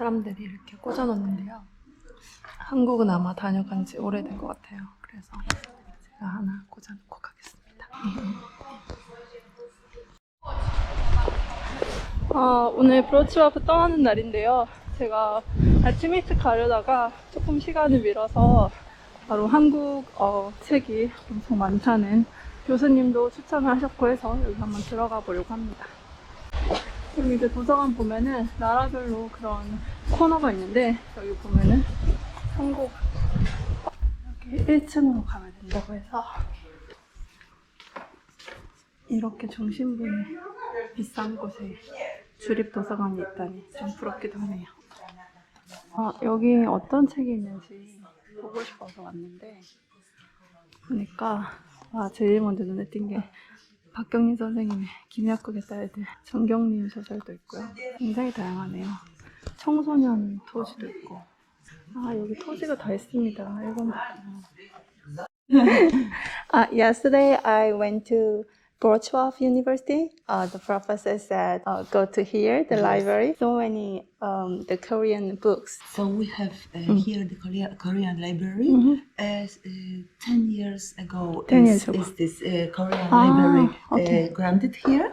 사람들이 이렇게 꽂아놓는데요. 한국은 아마 다녀간 지 오래된 것 같아요. 그래서 제가 하나 꽂아놓고 가겠습니다. 아, 오늘 브로치와프 떠나는 날인데요. 제가 아침 일찍 가려다가 조금 시간을 밀어서 바로 한국 어, 책이 엄청 많다는 교수님도 추천을 하셨고 해서 여기 한번 들어가 보려고 합니다. 여기 이제 도서관 보면은 나라별로 그런 코너가 있는데 여기 보면은 한국 여기 1층으로 가면 된다고 해서 이렇게 중심부에 비싼 곳에 주립 도서관이 있다니 좀 부럽기도 하네요. 아, 여기 어떤 책이 있는지 보고 싶어서 왔는데 보니까 아, 제일 먼저 눈에 띈 게 박경림 선생님의 김약국의 딸들 정경림 소설도 있고요. 굉장히 다양하네요. 청소년 토지도 있고 아 여기 토지가 다 있습니다. 일본 Uh, yesterday, I went to Wrocław University. Uh, the professor said, uh, "Go to here, the library. So many um, the Korean books. So we have uh, Mm. here the Korea, Korean library. Mhm. As uh, ten years ago, 10 is, years ago. is this uh, Korean Ah, library okay. uh, granted here?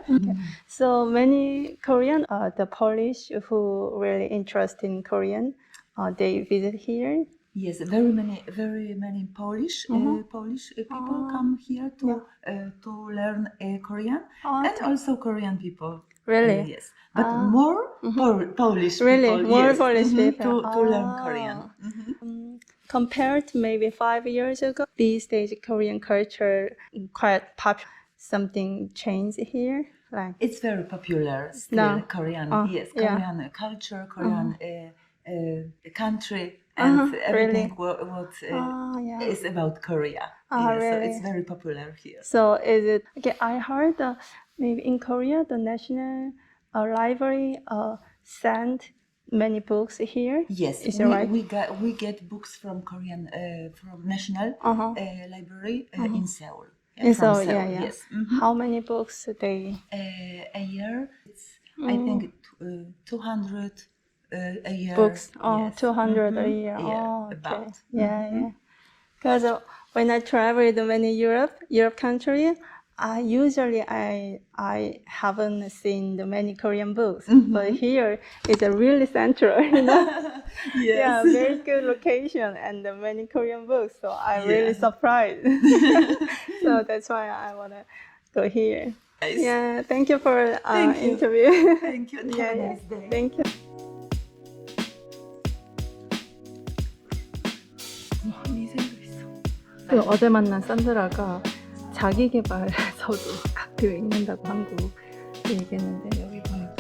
So many Korean, uh, the Polish who really interested in Korean, uh, they visit here. Yes, very many, very many Polish uh, Polish uh, people Ah, come here to uh, to learn uh, Korean, 아, and also Korean people. Really? Uh, yes, but Ah. more Pol- Polish Really? people. More yes, Polish mhm, people. to to learn Ah. Korean. Mhm. Compared to maybe five years ago, these days Korean culture quite popular. Something changed here, like It's very popular still. No. Korean, Oh, yes, yeah. Korean uh, culture, Korean uh, uh, country, and Uh-huh, everything really? what, what uh, oh yeah. is about Korea. Ah, Yeah, So it's very popular here. So is it okay? I heard uh, maybe in Korea the national uh, library uh, sent many books here. Yes, Is we, right? we get we get books from Korean uh, from National Uh-huh. uh, Library uh, in Seoul. In from Seoul, yeah, yeah. Yes, Mhm. How many books they? Uh, a year, it's I think uh, two hundred a year. books. Oh, yes. 200 a Mhm. year. Yeah, oh, okay. about. Yeah, yeah. Because uh, when I traveled to many Europe, Europe country, I usually I I haven't seen the many Korean books, but here it's a really central, you know. Yes. Yeah, very good location and the many Korean books. So I'm really surprised. so that's why I wanna go here. Nice. Yeah, thank you for uh, Thank you. interview. Thank you. yeah, a yeah. Thank you. 그 어제 만난 산드라가 자기 개발서도 가끔 읽는다고 한국 얘기했는데 여기 보니까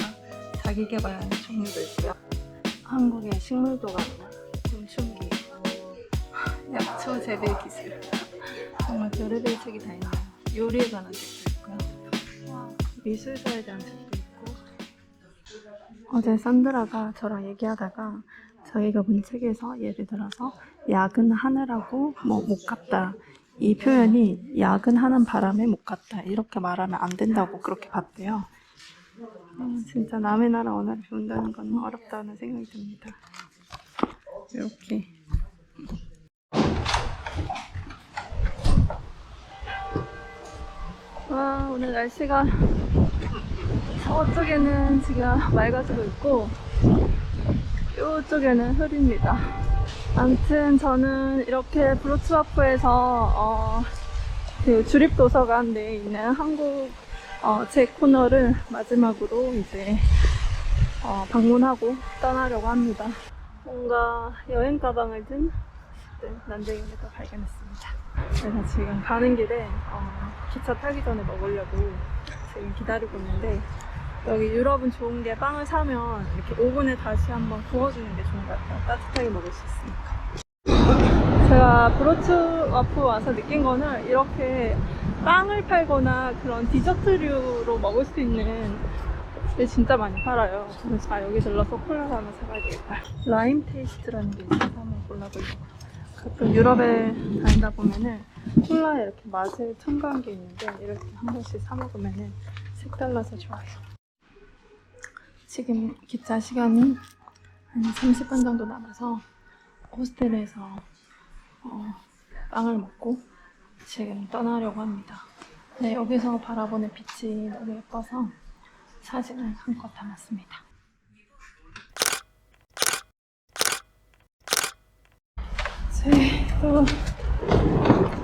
자기 개발하는 종류도 있고요. 한국의 식물도감이나 곤충기, 약초 재배 기술 정말 별의별 책이 다 있네요. 요리에 관한 책도 있고요. 미술사에 대한 책도 있고 어제 산드라가 저랑 얘기하다가 자기가 본 책에서 예를 들어서 야근하느라고 뭐 못 갔다 이 표현이 야근하는 바람에 못 갔다 이렇게 말하면 안 된다고 그렇게 봤대요. 아, 진짜 남의 나라 언어를 배운다는 건 어렵다는 생각이 듭니다. 이렇게 와 오늘 날씨가 저쪽에는 지금 맑아지고 있고 이쪽에는 흐립니다. 아무튼 저는 이렇게 브로츠와프에서 어, 그 주립도서관 내에 있는 한국 어, 책 코너를 마지막으로 이제 어, 방문하고 떠나려고 합니다. 뭔가 여행 가방을 든 네, 난쟁이를 또 발견했습니다. 그래서 지금 가는 길에 어, 기차 타기 전에 먹으려고 지금 기다리고 있는데 여기 유럽은 좋은 게 빵을 사면 이렇게 오븐에 다시 한번 구워주는 게 좋은 것 같아요. 따뜻하게 먹을 수 있으니까. 제가 브로츠 와프 와서 느낀 거는 이렇게 빵을 팔거나 그런 디저트류로 먹을 수 있는 게 진짜 많이 팔아요. 그래서 아, 여기 들러서 콜라를 하나 사가야 되겠다. 라임 테이스트라는 게 있어서 한번 골라보려고. 가끔 유럽에 다니다 보면은 콜라에 이렇게 맛을 첨가한 게 있는데 이렇게 한 번씩 사 먹으면은 색달라서 좋아요. 지금 기차 시간이 한 30분 정도 남아서 호스텔에서 어, 빵을 먹고 지금 떠나려고 합니다. 네, 여기서 바라보는 빛이 너무 예뻐서 사진을 한껏 담았습니다. 저희도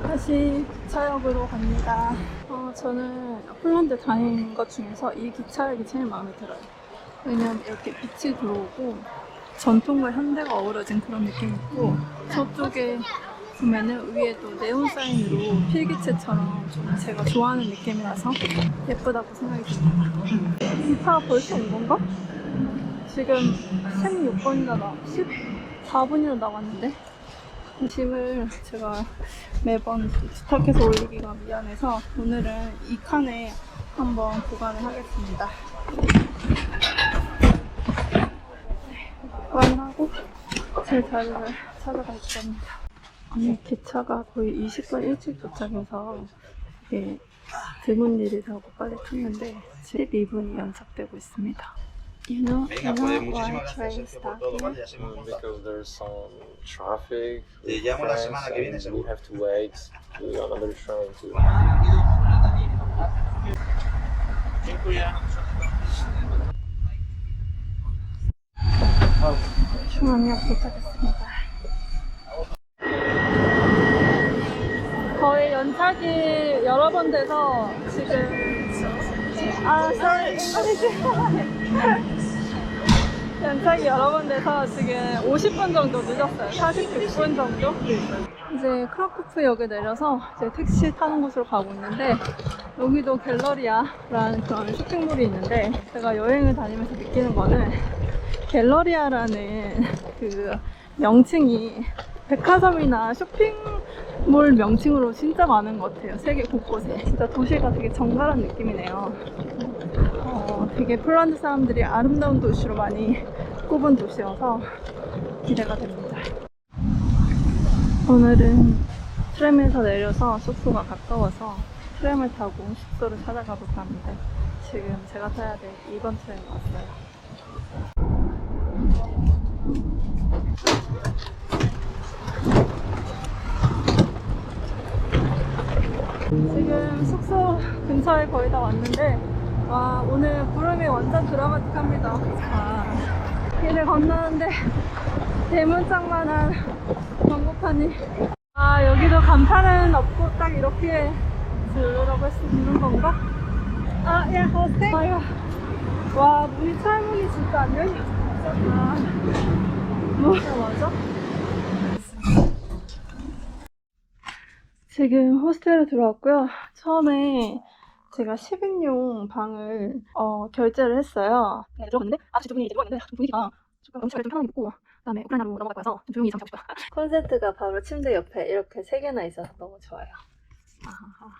다시 기차역으로 갑니다. 어, 저는 폴란드 다닌 것 중에서 이 기차역이 제일 마음에 들어요. 왜냐면 이렇게 빛이 들어오고 전통과 현대가 어우러진 그런 느낌이 있고 저쪽에 보면은 위에도 네온 사인으로 필기체처럼 좀 제가 좋아하는 느낌이라서 예쁘다고 생각이 듭니다. 기차가 벌써 온 건가? 지금 16번이나 나, 14분이나 남았는데 짐을 제가 매번 부탁해서 올리기가 미안해서 오늘은 이 칸에 한번 보관을 하겠습니다. 하고 제 자리를 찾아갈까 합니다. 아니 기차가 거의 20분 일찍 도착해서 이게 드문 일이라고 빨리 탔는데 12분이 연착되고 있습니다. You know, you know why train stop here? Mm, because there's some traffic. Te llamo la semana que viene, seguro. We have to wait to another train to. 중앙역 도착했습니다. 거의 연착이 여러 번 돼서 지금 아, sorry. 연착이 여러 번 돼서 지금 50분 정도 늦었어요. 46분 정도? 이제 크라쿠프역에 내려서 이제 택시 타는 곳으로 가고 있는데 여기도 갤러리아라는 그런 쇼핑몰이 있는데 제가 여행을 다니면서 느끼는 거는 갤러리아라는 그 명칭이 백화점이나 쇼핑몰 명칭으로 진짜 많은 것 같아요. 세계 곳곳에. 진짜 도시가 되게 정갈한 느낌이네요. 어, 되게 폴란드 사람들이 아름다운 도시로 많이 꼽은 도시여서 기대가 됩니다. 오늘은 트램에서 내려서 숙소가 가까워서 트램을 타고 숙소를 찾아가 볼까 합니다. 지금 제가 타야 될 2번 트램에 왔어요. 지금 숙소 근처에 거의 다 왔는데 와 오늘 구름이 완전 드라마틱합니다 아, 길을 건너는데 대문짝만한 광고판이 아 여기도 간판은 없고 딱 이렇게 들으라고 했을 수 있는 건가? 아, 예, 호스텔? 아유, 와, 문이 철문이 진짜 안 열려. 아, 뭐가 맞아? 지금 호스텔에 들어왔고요. 처음에 제가 10인용 방을 어, 결제를 했어요. 네, 들어갔는데 아저씨 두 분이 이제 들어왔는데 좀 분위기가 조금 음식을 좀 편하게 먹고 그다음에 우크라이나로 넘어갈 거여서 좀 조용히 잠 자고 싶어요. 콘센트가 바로 침대 옆에 이렇게 세 개나 있어서 너무 좋아요. 아하하.